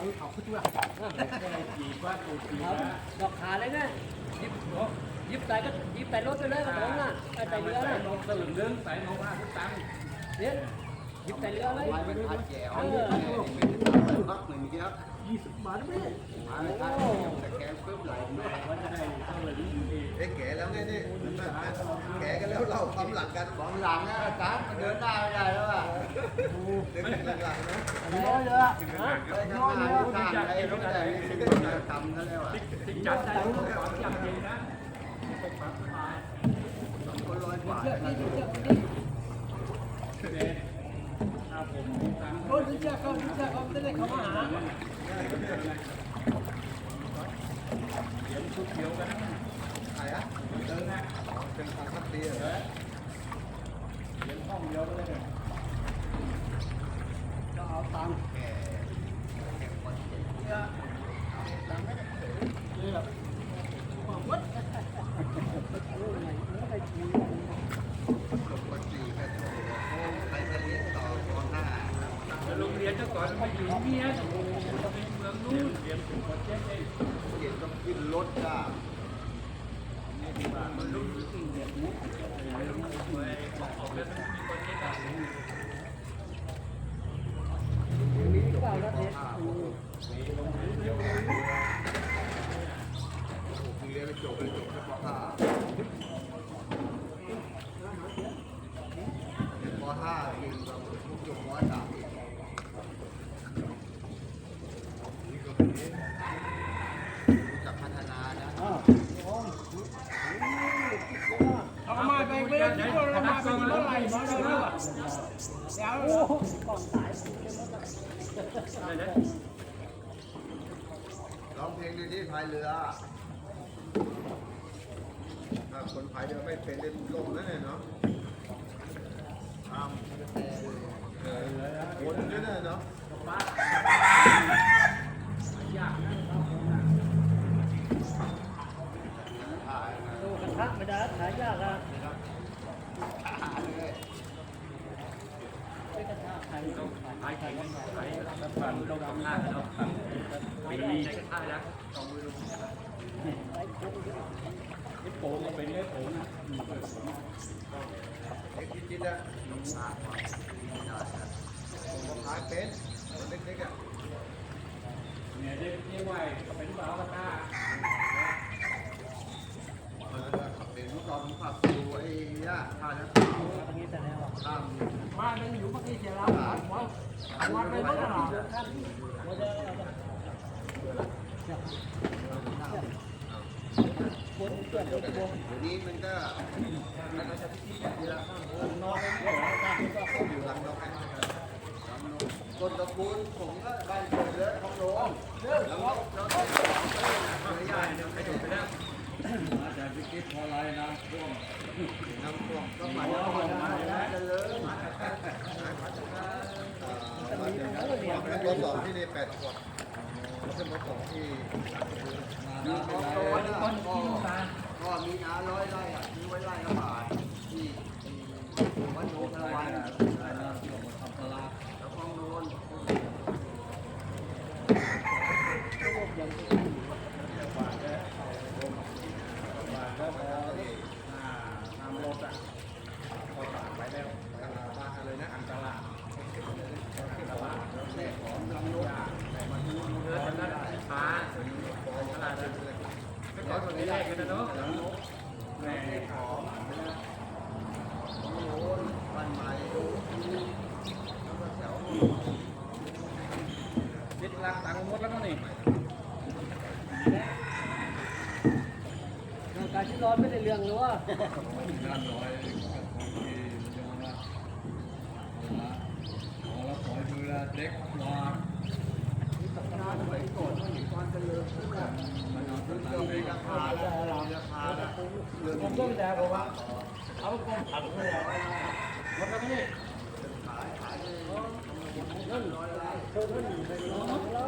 าเขาขึ้นด้วยจีบว่าตูจีบเอาดอกขาเลยนะยิบยิบใส่ก็ยิบใส่รถไปเลยกระโดงน่ะใส่เรือน่ะนมสลึงนึงใส่นมห้าทุกตังค์เนี่ยยิบใส่เรือเลยไว้เป็นพัดแก้วเอนี่อเป็นพักหนึ่งเดียวยี่สิบบาทไม่ได้มาเลยครับแต่แกปุ๊บไหลมาว่าจะได้ อยู่ดีเอ้แก่แล้วไงนี่แก่กันแล้วเราความหลังกันของหลังนะตาเดินหน้าไม่ได้แล้วอะเดินหลังๆนะน้อยเลยอะฮะเดินหน้าไม่ได้ทางอะไรไม่ได้ไม่ทำกันแล้วอะที่จัดได้ต้องความอย่างดีนะสองคนร้อยกว่าเชือกนี่เชือกนี่เด็ดถ้าผมตังค์คนที่เชือกเขาที่เชือกเขาจะได้เขามาหาเดี๋ยวชุดเดียวกันนะใครอะ เดินนะเป็นทางพักดีเหรอเดี๋ยวห้องเดียวก็ได้ก็เอาตังค์แก่แก่คนเจ็บนี่แบบวัดโอ้ยไม่ได้ทีจบวันสี่กันไปทะเลต่อตอนหน้าแต่โรงเรียนเจ้าก่อนไปอยู่เมียในเมืองนู้นเรียนถึงคนเจ๊ได้เจ็บต้องขึ้นรถจ้า มันรู้สึกเด็กมุกเลยออกแล้วมีคนเจ๊ได้ มีเปล่าแล้วเนี่ย คือเรียนไปจบไปจบแค่ป .5 ป .5 กินกับจบม .3 อีกจะพัฒนานะเอามาไปไม่ได้ที่เรามาไปเมื่อไหร่มาเลยแล้วโอ้ก่อนสายร้องเพลงดูที่พายเรือถ้าคนพายเรือไม่เป็นเล่นลมนั่นเนาะ ทำเออวนด้วยเนาะดูกระทะไม่ได้ขายยากอะไม่กระทะขายต้องขายขายไข่ขายแล้วปั่นเราทำหน้าเราทำปีนี้กระทะแล้วต้องมือลงไอ้โป่งก็เป็นไอ้โป่งนะ เด็กคิดๆอะผมพายเป็นคนเล็กๆอะเนี่ยเด็กนี่ไหวเป็นบ่าวกระทะเออขับเป็นเมื่อก่อนผมขับดูไอ้ย่าท่าน้ำขาวตรงนี้แต่แล้วข้ามบ้านมันอยู่เมื่อกี้เสียแล้ววัดวัดไปเมื่อไหร่ คนเกิดตัวเดี๋ยวนี้มันก็อยู่หลังเราต้นตะกูลผมก็บ้านเกิดเลยของโรงแล้วแล้วก็ใหญ่เนี่ยไปดูไปแล้วมาจากพิกิตพอไรนะร่วมน้ำท่วมก็มาแล้วมาแล้วเลยขึ้นรถสองที่นี่แปดขวบขึ้นรองที่มีของโตนะก็ ก็มีนาร้อยไร่อะมีไว้ไร่ละบาทที่วัดโนพระวันแล้วของโนนบาทก็พอทำรถอะพอฝากไปแล้ว มาอะไรนะ อันตราย ลำโนน เออตอนนั้นฟ้าตลาด นั้นก็ขอตัวนี้แรกกันนะเนาะแม่ของโนนบ้านใหม่แล้วก็แถวยึดลักตังค์หมดแล้วก็นี่การที่ร้อนไม่ได้เรื่องหรือว่าด้านน้อยของที่มันจะมาขอเราขอดูแลเด็กวาง ผมก็ไม่ได้บอกว่าเอากองผักเลยหมดแล้วก็นี่ขายขายเลยนั่นร้อยล้าเท่านั้นไปร้อยล้ว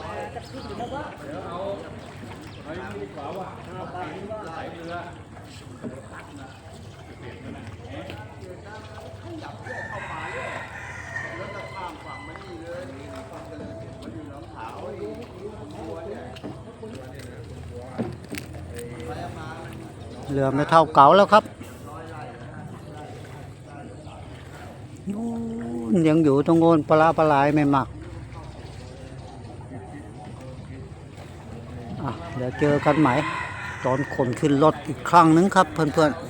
มาจะขึ้นอยู่แล้วว่าเดี๋ยวเอาไอ้ดีกว่าว่าห้าบาทว่าใส่เรือตัดนะเปลี่ยนมันนะ ขยับเรื่อยเข้ามาเรื่อยแล้วจะข้ามฝั่งมานี่เลยนี่ความเจริญมันอยู่หนองขาวนี่ เหลือไม่เท่าเก่าแล้วครับนู่นยังอยู่ตรงโน้นปลาปลายไม่หมักเดี๋ยวเจอกันใหม่ตอนขนขึ้นรถอีกครั้งนึงครับเพื่อนๆ